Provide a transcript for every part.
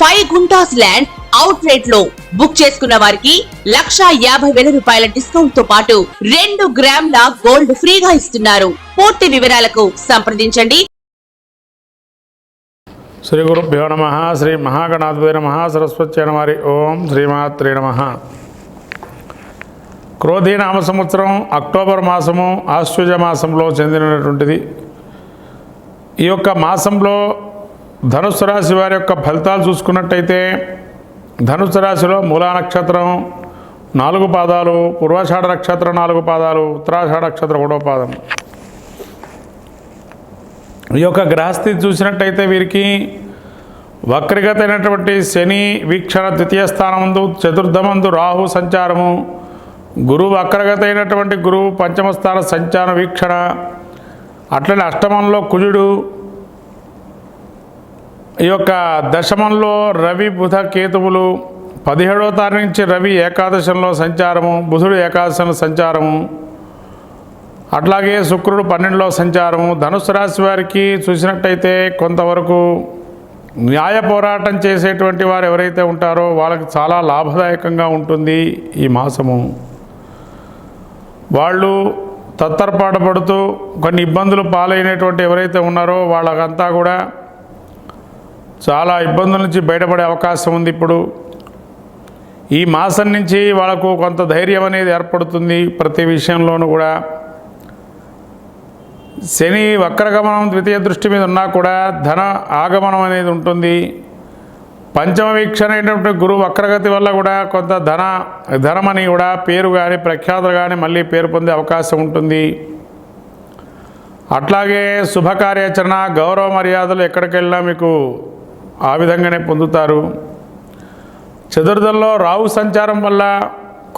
Five guntas land out రేట్లో book చేసుకున్న వారికి లక్షా యాభై వేల రూపాయల డిస్కౌంట్తో పాటు రెండు గ్రాముల గోల్డ్ ఫ్రీగా ఇస్తున్నారు. పూర్తి వివరాలకు సంప్రదించండి. శ్రీ గురుభ్యో నమ శ్రీ మహాగణాధిపతి నమ సరస్వతి నమారి ఓం శ్రీమాత్రే నమ. క్రోధీనామ సంవత్సరం అక్టోబర్ మాసము ఆశ్వజ మాసంలో చెందినటువంటిది. ఈ యొక్క మాసంలో ధనుసు రాశి వారి యొక్క ఫలితాలు చూసుకున్నట్టయితే ధనుసు రాశిలో మూలా నక్షత్రం నాలుగు పాదాలు పూర్వాషాఢ నక్షత్రం నాలుగు పాదాలు ఉత్తరాషాఢ నక్షత్రం మూడో పాదం. ఈ యొక్క గ్రహస్థితి చూసినట్టయితే వీరికి వక్రగత అయినటువంటి శని వీక్షణ ద్వితీయ స్థానమందు చతుర్థమందు రాహు సంచారము. గురువు వక్రగత అయినటువంటి గురువు పంచమ స్థాన సంచార వీక్షణ. అట్లనే అష్టమంలో కుజుడు ఈ యొక్క దశమంలో రవి బుధ కేతువులు పదిహేడవ తారీఖు నుంచి రవి ఏకాదశంలో సంచారము బుధుడు ఏకాదశంలో సంచారము అట్లాగే శుక్రుడు పన్నెండులో సంచారము. ధనుసు రాశి వారికి చూసినట్టయితే కొంతవరకు న్యాయ పోరాటం చేసేటువంటి వారు ఎవరైతే ఉంటారో వాళ్ళకి చాలా లాభదాయకంగా ఉంటుంది ఈ మాసము. వాళ్ళు తత్తరపాటు పడుతూ కొన్ని ఇబ్బందులు పాలైనటువంటి ఎవరైతే ఉన్నారో వాళ్ళకంతా కూడా చాలా ఇబ్బందుల నుంచి బయటపడే అవకాశం ఉంది ఇప్పుడు. ఈ మాసం నుంచి వాళ్ళకు కొంత ధైర్యం అనేది ఏర్పడుతుంది ప్రతి విషయంలోనూ కూడా. శని వక్రగమనం ద్వితీయ దృష్టి మీద ఉన్నా కూడా ధన ఆగమనం అనేది ఉంటుంది. పంచమ వీక్షణ అయినటువంటి గురువు వక్రగతి వల్ల కూడా కొంత ధన ధనమని కూడా పేరు కానీ ప్రఖ్యాతులు కానీ మళ్ళీ పేరు పొందే అవకాశం ఉంటుంది. అట్లాగే శుభకార్యాచరణ గౌరవ మర్యాదలు ఎక్కడికి వెళ్ళినా మీకు ఆ విధంగానే పొందుతారు. చతుర్థంలో రావు సంచారం వల్ల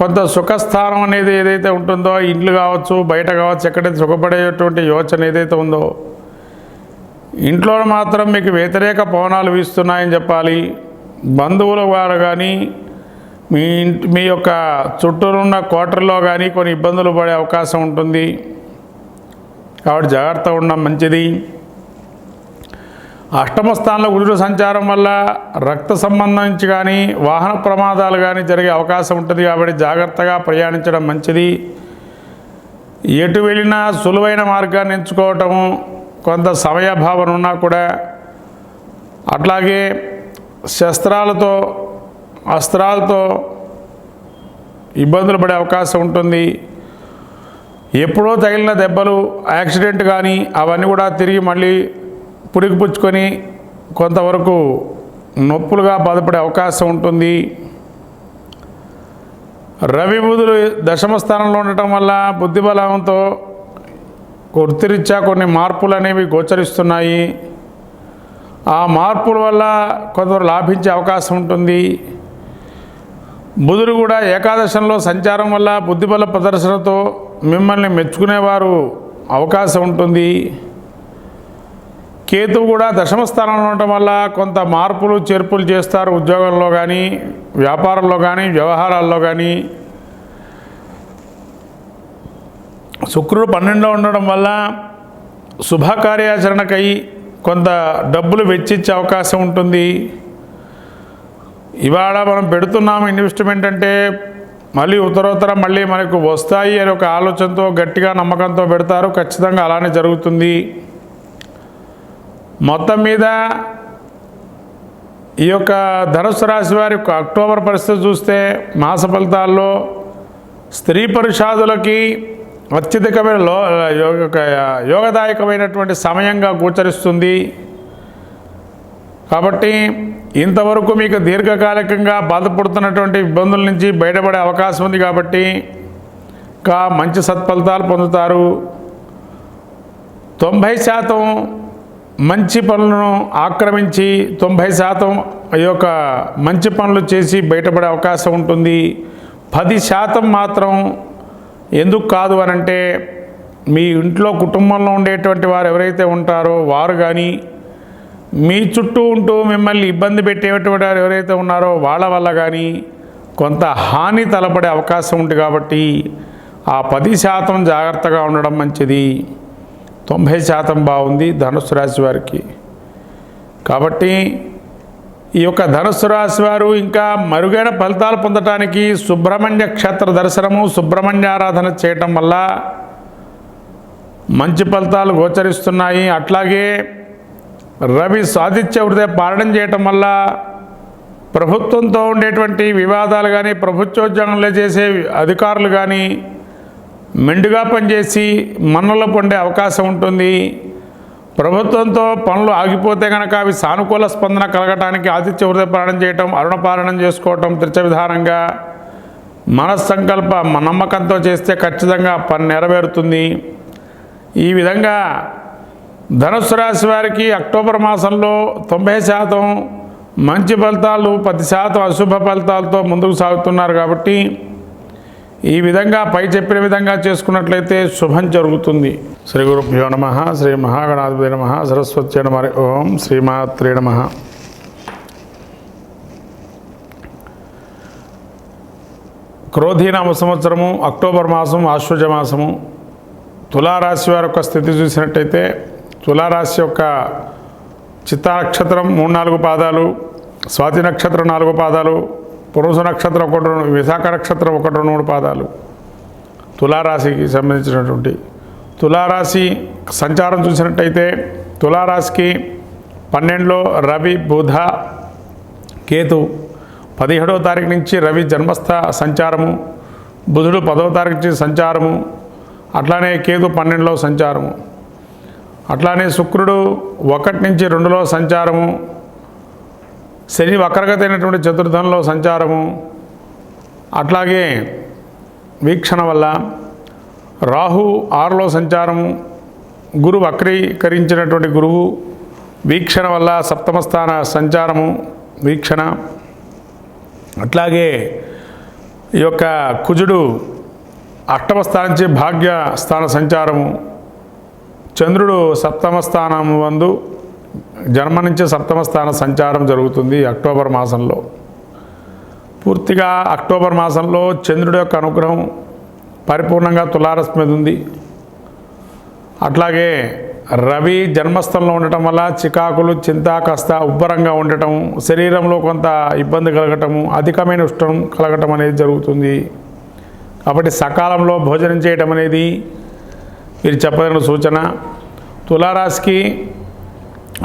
కొంత సుఖస్థానం అనేది ఏదైతే ఉంటుందో ఇండ్లు కావచ్చు బయట కావచ్చు ఎక్కడైతే సుఖపడేటువంటి యోచన ఏదైతే ఉందో ఇంట్లో మాత్రం మీకు వ్యతిరేక పవనాలు వీస్తున్నాయని చెప్పాలి. బంధువుల వారు కానీ మీ ఇంటి మీ యొక్క చుట్టూరున్న కోటర్లో కానీ కొన్ని ఇబ్బందులు పడే అవకాశం ఉంటుంది. కాబట్టి జాగ్రత్త ఉండడం మంచిది. అష్టమ స్థానంలో గురుడు సంచారం వల్ల రక్త సంబంధించి కానీ వాహన ప్రమాదాలు కానీ జరిగే అవకాశం ఉంటుంది కాబట్టి జాగ్రత్తగా ప్రయాణించడం మంచిది. ఎటు వెళ్ళినా సులువైన మార్గాన్ని ఎంచుకోవటము కొంత సమయభావన ఉన్నా కూడా అట్లాగే శస్త్రాలతో అస్త్రాలతో ఇబ్బందులు పడే అవకాశం ఉంటుంది. ఎప్పుడో తగిలిన దెబ్బలు యాక్సిడెంట్ కానీ అవన్నీ కూడా తిరిగి మళ్ళీ పురిగిపుచ్చుకొని కొంతవరకు నొప్పులుగా బాధపడే అవకాశం ఉంటుంది. రవి బుధులు దశమ స్థానంలో ఉండటం వల్ల బుద్ధిబలంతో వృత్తిరీత్యా కొన్ని మార్పులు అనేవి గోచరిస్తున్నాయి. ఆ మార్పుల వల్ల కొందరు లాభించే అవకాశం ఉంటుంది. బుధుడు కూడా ఏకాదశంలో సంచారం వల్ల బుద్ధిబల ప్రదర్శనతో మిమ్మల్ని మెచ్చుకునేవారు అవకాశం ఉంటుంది. కేతువు కూడా దశమ స్థానంలో ఉండటం వల్ల కొంత మార్పులు చేర్పులు చేస్తారు ఉద్యోగంలో కానీ వ్యాపారంలో కానీ వ్యవహారాల్లో కానీ శుక్రుడు పన్నెండులో ఉండడం వల్ల శుభకార్యాచరణకై కొంత డబ్బులు వెచ్చించే అవకాశం ఉంటుంది. ఇవాళ మనం పెడుతున్నాము ఇన్వెస్ట్మెంట్ అంటే మళ్ళీ ఉత్తరోత్తర మళ్ళీ మనకు వస్తాయి అనే ఒక ఆలోచనతో గట్టిగా నమ్మకంతో పెడతారు. ఖచ్చితంగా అలానే జరుగుతుంది. మొత్తం మీద ఈ యొక్క ధనుసు రాశి వారి యొక్క అక్టోబర్ పరిస్థితి చూస్తే మాస ఫలితాల్లో స్త్రీ పురుషాదులకి అత్యధికమైన లో యోగదాయకమైనటువంటి సమయంగా గోచరిస్తుంది. కాబట్టి ఇంతవరకు మీకు దీర్ఘకాలికంగా బాధపడుతున్నటువంటి ఇబ్బందుల నుంచి బయటపడే అవకాశం ఉంది కాబట్టి ఇంకా మంచి సత్ఫలితాలు పొందుతారు. తొంభై శాతం మంచి పనులను ఆక్రమించి తొంభై శాతం ఈ యొక్క మంచి పనులు చేసి బయటపడే అవకాశం ఉంటుంది. పది శాతం మాత్రం ఎందుకు కాదు అని అంటే మీ ఇంట్లో కుటుంబంలో ఉండేటువంటి వారు ఎవరైతే ఉంటారో వారు కానీ మీ చుట్టూ ఉంటూ మిమ్మల్ని ఇబ్బంది పెట్టేటువంటి వారు ఎవరైతే ఉన్నారో వాళ్ళ వల్ల కానీ కొంత హాని తలపడే అవకాశం ఉంది కాబట్టి ఆ పది శాతం జాగ్రత్తగా ఉండడం మంచిది. తొంభై శాతం బాగుంది ధనుసు రాశి వారికి. కాబట్టి ఈ యొక్క ధనుసు రాశి వారు ఇంకా మరుగైన ఫలితాలు పొందటానికి సుబ్రహ్మణ్య క్షేత్ర దర్శనము సుబ్రహ్మణ్య ఆరాధన చేయటం వల్ల మంచి ఫలితాలు గోచరిస్తున్నాయి. అట్లాగే రవి సాధిత్య హృదయ పాలన చేయటం వల్ల ప్రభుత్వంతో ఉండేటువంటి వివాదాలు కానీ ప్రభుత్వోద్యోగంలో చేసే అధికారులు కానీ మెండుగా పనిచేసి మన్నలు పండే అవకాశం ఉంటుంది. ప్రభుత్వంతో పనులు ఆగిపోతే కనుక అవి సానుకూల స్పందన కలగటానికి ఆతిథ్య హృదయపాలన చేయటం అరుణపాలనం చేసుకోవటం త్రిచ విధానంగా మనస్సంకల్ప నమ్మకంతో చేస్తే ఖచ్చితంగా పని నెరవేరుతుంది. ఈ విధంగా ధనుసు రాశి వారికి అక్టోబర్ మాసంలో తొంభై శాతం మంచి ఫలితాలు పది శాతం అశుభ ఫలితాలతో ముందుకు సాగుతున్నారు కాబట్టి ఈ విధంగా పై చెప్పిన విధంగా చేసుకున్నట్లయితే శుభం జరుగుతుంది. శ్రీ గురుభ్యో నమ శ్రీ మహాగణాధిపతి నమ సరస్వతి నమ ఓం శ్రీమాత్రే నమ. క్రోధీనామ సంవత్సరము అక్టోబర్ మాసం ఆశ్వజ మాసము తులారాశి వారి యొక్క స్థితి చూసినట్టయితే తులారాశి యొక్క చిత్తా నక్షత్రం మూడు నాలుగు పాదాలు స్వాతి నక్షత్రం నాలుగు పాదాలు పురుష నక్షత్రం ఒకటి విశాఖ నక్షత్రం ఒకటి రెండు మూడు పాదాలు. తులారాశికి సంబంధించినటువంటి తులారాశి సంచారం చూసినట్టయితే తులారాశికి పన్నెండులో రవి బుధ కేతు పదిహేడవ తారీఖు నుంచి రవి జన్మస్థ సంచారము బుధుడు పదవ తారీఖు నుంచి సంచారము అట్లానే కేతు పన్నెండులో సంచారము. అట్లానే శుక్రుడు ఒకటి నుంచి రెండులో సంచారము శని వక్రగతి అయినటువంటి చతుర్థంలో సంచారము. అట్లాగే వీక్షణ వల్ల రాహు ఆరులో సంచారము. గురు వక్రీకరించినటువంటి గురువు వీక్షణ వల్ల సప్తమ స్థాన సంచారము వీక్షణ. అట్లాగే ఈ యొక్క కుజుడు అష్టమ స్థానించి భాగ్య స్థాన సంచారము. చంద్రుడు సప్తమ స్థానం వందు జన్మ నుంచి సప్తమ స్థాన సంచారం జరుగుతుంది అక్టోబర్ మాసంలో. పూర్తిగా అక్టోబర్ మాసంలో చంద్రుడి యొక్క అనుగ్రహం పరిపూర్ణంగా తులారస్ మీద ఉంది. అట్లాగే రవి జన్మస్థలంలో ఉండటం వల్ల చికాకులు చింత కాస్త ఉబ్బరంగా ఉండటం శరీరంలో కొంత ఇబ్బంది కలగటము అధికమైన ఉష్ణం కలగటం అనేది జరుగుతుంది. కాబట్టి సకాలంలో భోజనం చేయటం అనేది మీరు చెప్పదగిన సూచన. తులారాశికి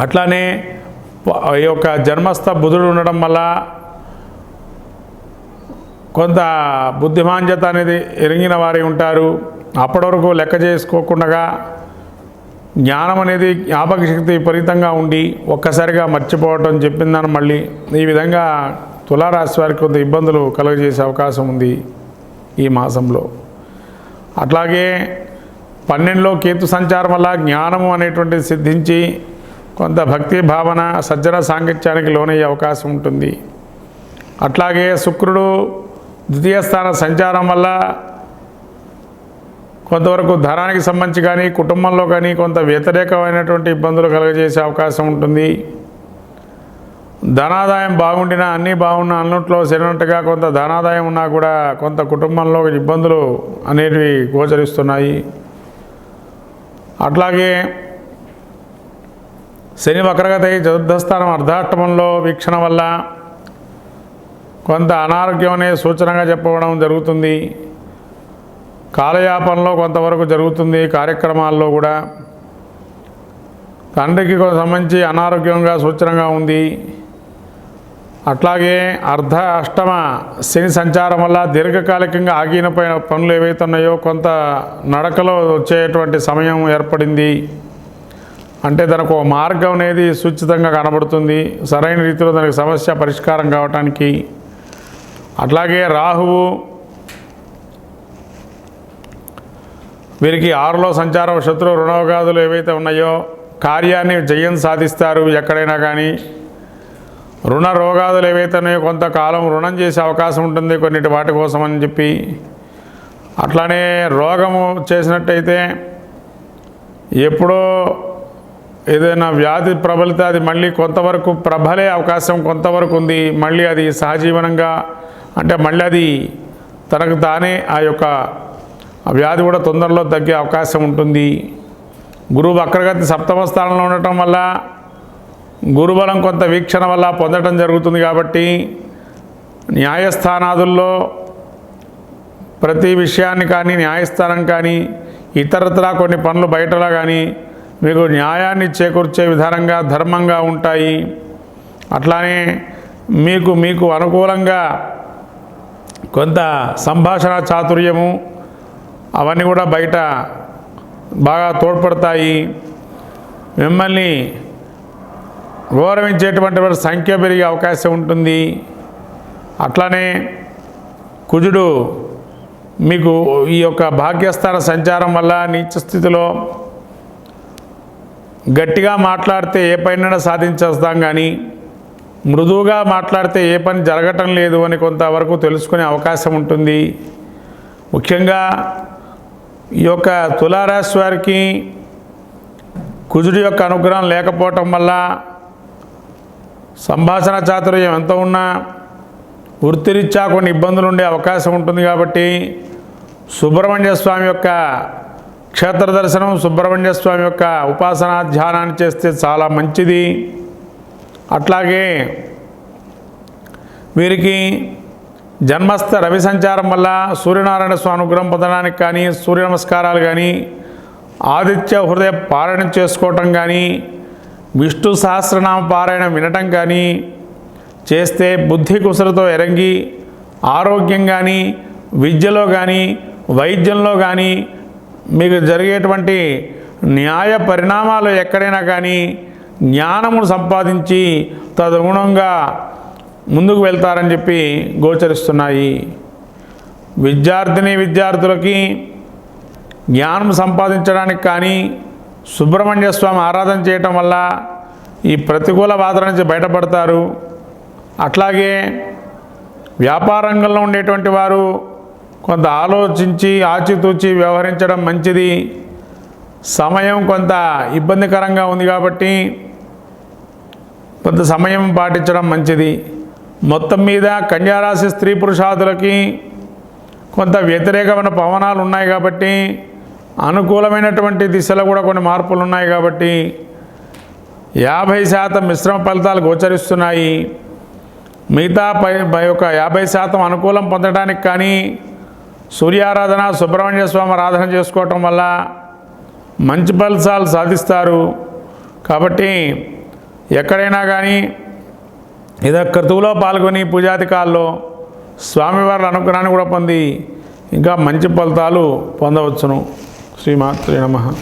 అట్లానే ఈ యొక్క జన్మస్థ బుధుడు ఉండడం వల్ల కొంత బుద్ధిమాంద్యత అనేది ఎరిగిన వారి ఉంటారు. అప్పటి వరకు లెక్క చేసుకోకుండా జ్ఞానం అనేది జ్ఞాపక శక్తి విపరీతంగా ఉండి ఒక్కసారిగా మర్చిపోవటం చెప్పిందని మళ్ళీ ఈ విధంగా తులారాశి వారికి కొంత ఇబ్బందులు కలుగజేసే అవకాశం ఉంది ఈ మాసంలో. అట్లాగే పన్నెండులో కేతు సంచారం వల్ల జ్ఞానము అనేటువంటిది సిద్ధించి కొంత భక్తి భావన సజ్జన సాంగత్యానికి లోనయ్యే అవకాశం ఉంటుంది. అట్లాగే శుక్రుడు ద్వితీయ స్థాన సంచారం వల్ల కొంతవరకు ధనానికి సంబంధించి కానీ కుటుంబంలో కానీ కొంత వ్యతిరేకమైనటువంటి ఇబ్బందులు కలుగజేసే అవకాశం ఉంటుంది. ధనాదాయం బాగుండినా అన్నీ బాగున్నా అన్నట్లో సరినట్టుగా కొంత ధనాదాయం ఉన్నా కూడా కొంత కుటుంబంలో ఇబ్బందులు అనేటివి గోచరిస్తున్నాయి. అట్లాగే శని వక్రగతి చతుర్థస్థానం అర్ధాష్టమంలో వీక్షణ వల్ల కొంత అనారోగ్యం అనే సూచనగా చెప్పడం జరుగుతుంది. కాలయాపనలో కొంతవరకు జరుగుతుంది కార్యక్రమాల్లో కూడా. తండ్రికి సంబంధించి అనారోగ్యంగా సూచనగా ఉంది. అట్లాగే అర్ధ అష్టమ శని సంచారం వల్ల దీర్ఘకాలికంగా ఆగిన పైన పనులు ఏవైతే ఉన్నాయో కొంత నడకలో వచ్చేటువంటి సమయం ఏర్పడింది. అంటే తనకు మార్గం అనేది సూచితంగా కనబడుతుంది. సరైన రీతిలో దానికి సమస్య పరిష్కారం కావటానికి. అట్లాగే రాహువు వీరికి ఆరులో సంచారం శత్రు రుణవగాదులు ఏవైతే ఉన్నాయో కార్యాన్ని జయం సాధిస్తారు ఎక్కడైనా కానీ. రుణ రోగాదులు ఏవైతే ఉన్నాయో కొంతకాలం రుణం చేసే అవకాశం ఉంటుంది కొన్నిటి వాటి కోసం అని చెప్పి. అట్లానే రోగము చేసినట్టయితే ఎప్పుడో ఏదైనా వ్యాధి ప్రబలిత అది మళ్ళీ కొంతవరకు ప్రబలే అవకాశం కొంతవరకు ఉంది. మళ్ళీ అది సహజీవనంగా అంటే మళ్ళీ అది తనకు తానే ఆ యొక్క వ్యాధి కూడా తొందరలో తగ్గే అవకాశం ఉంటుంది. గురువు వక్రగతి సప్తమ స్థానంలో ఉండటం వల్ల గురుబలం కొంత వీక్షణ వల్ల పొందడం జరుగుతుంది కాబట్టి న్యాయస్థానాదుల్లో ప్రతి విషయాన్ని కానీ న్యాయస్థానం కానీ ఇతరత్రా కొన్ని పనులు బయటలా కానీ మీకు న్యాయాన్ని చేకూర్చే విధానంగా ధర్మంగా ఉంటాయి. అట్లానే మీకు మీకు అనుకూలంగా కొంత సంభాషణ చాతుర్యము అవన్నీ కూడా బయట బాగా తోడ్పడతాయి. మిమ్మల్ని గౌరవించేటువంటి వారి సంఖ్య పెరిగే అవకాశం ఉంటుంది. అట్లానే కుజుడు మీకు ఈ యొక్క భాగ్యస్థాన సంచారం వల్ల నీచ స్థితిలో గట్టిగా మాట్లాడితే ఏ పైన సాధించేస్తాం కానీ మృదువుగా మాట్లాడితే ఏ పని జరగటం లేదు అని కొంతవరకు తెలుసుకునే అవకాశం ఉంటుంది. ముఖ్యంగా ఈ యొక్క తులారాశి వారికి కుజుడి యొక్క అనుగ్రహం లేకపోవటం వల్ల సంభాషణ చాతుర్యం ఎంత ఉన్నా వృత్తిరీత్యా కొన్ని ఇబ్బందులు ఉండే అవకాశం ఉంటుంది కాబట్టి సుబ్రహ్మణ్య స్వామి యొక్క క్షేత్ర దర్శనం సుబ్రహ్మణ్య స్వామి యొక్క ఉపాసనా ధ్యానాన్ని చేస్తే చాలా మంచిది. అట్లాగే వీరికి జన్మస్థ రవి సంచారం వల్ల సూర్యనారాయణ స్వామి అనుగ్రహం పొందడానికి కానీ సూర్య నమస్కారాలు కానీ ఆదిత్య హృదయ పారాయణం చేసుకోవటం కానీ విష్ణు సహస్రనామ పారాయణం వినటం కానీ చేస్తే బుద్ధి కుసలతో ఎరంగి ఆరోగ్యం కానీ విద్యలో కానీ వైద్యంలో కానీ మీకు జరిగేటువంటి న్యాయ పరిణామాలు ఎక్కడైనా కానీ జ్ఞానమును సంపాదించి తదుగుణంగా ముందుకు వెళ్తారని చెప్పి గోచరిస్తున్నాయి. విద్యార్థిని విద్యార్థులకి జ్ఞానం సంపాదించడానికి కానీ సుబ్రహ్మణ్య స్వామి ఆరాధన చేయటం వల్ల ఈ ప్రతికూల బాధల నుంచి బయటపడతారు. అట్లాగే వ్యాపార రంగంలో ఉండేటువంటి వారు కొంత ఆలోచించి ఆచితూచి వ్యవహరించడం మంచిది. సమయం కొంత ఇబ్బందికరంగా ఉంది కాబట్టి కొంత సమయం పాటించడం మంచిది. మొత్తం మీద కన్యారాశి స్త్రీ పురుషాదులకి కొంత వ్యతిరేకమైన పవనాలు ఉన్నాయి కాబట్టి అనుకూలమైనటువంటి దిశలో కూడా కొన్ని మార్పులు ఉన్నాయి కాబట్టి యాభై శాతం మిశ్రమ ఫలితాలు గోచరిస్తున్నాయి. మిగతా పై యొక్క యాభై శాతం అనుకూలం పొందడానికి కానీ సూర్యారాధన సుబ్రహ్మణ్య స్వామి ఆరాధన చేసుకోవటం వల్ల మంచి ఫలితాలు సాధిస్తారు. కాబట్టి ఎక్కడైనా కానీ ఏదో క్రతువులో పాల్గొని పూజాధికాల్లో స్వామివారి అనుగ్రహాన్ని కూడా పొంది ఇంకా మంచి ఫలితాలు పొందవచ్చును. శ్రీమాత్రి నమ.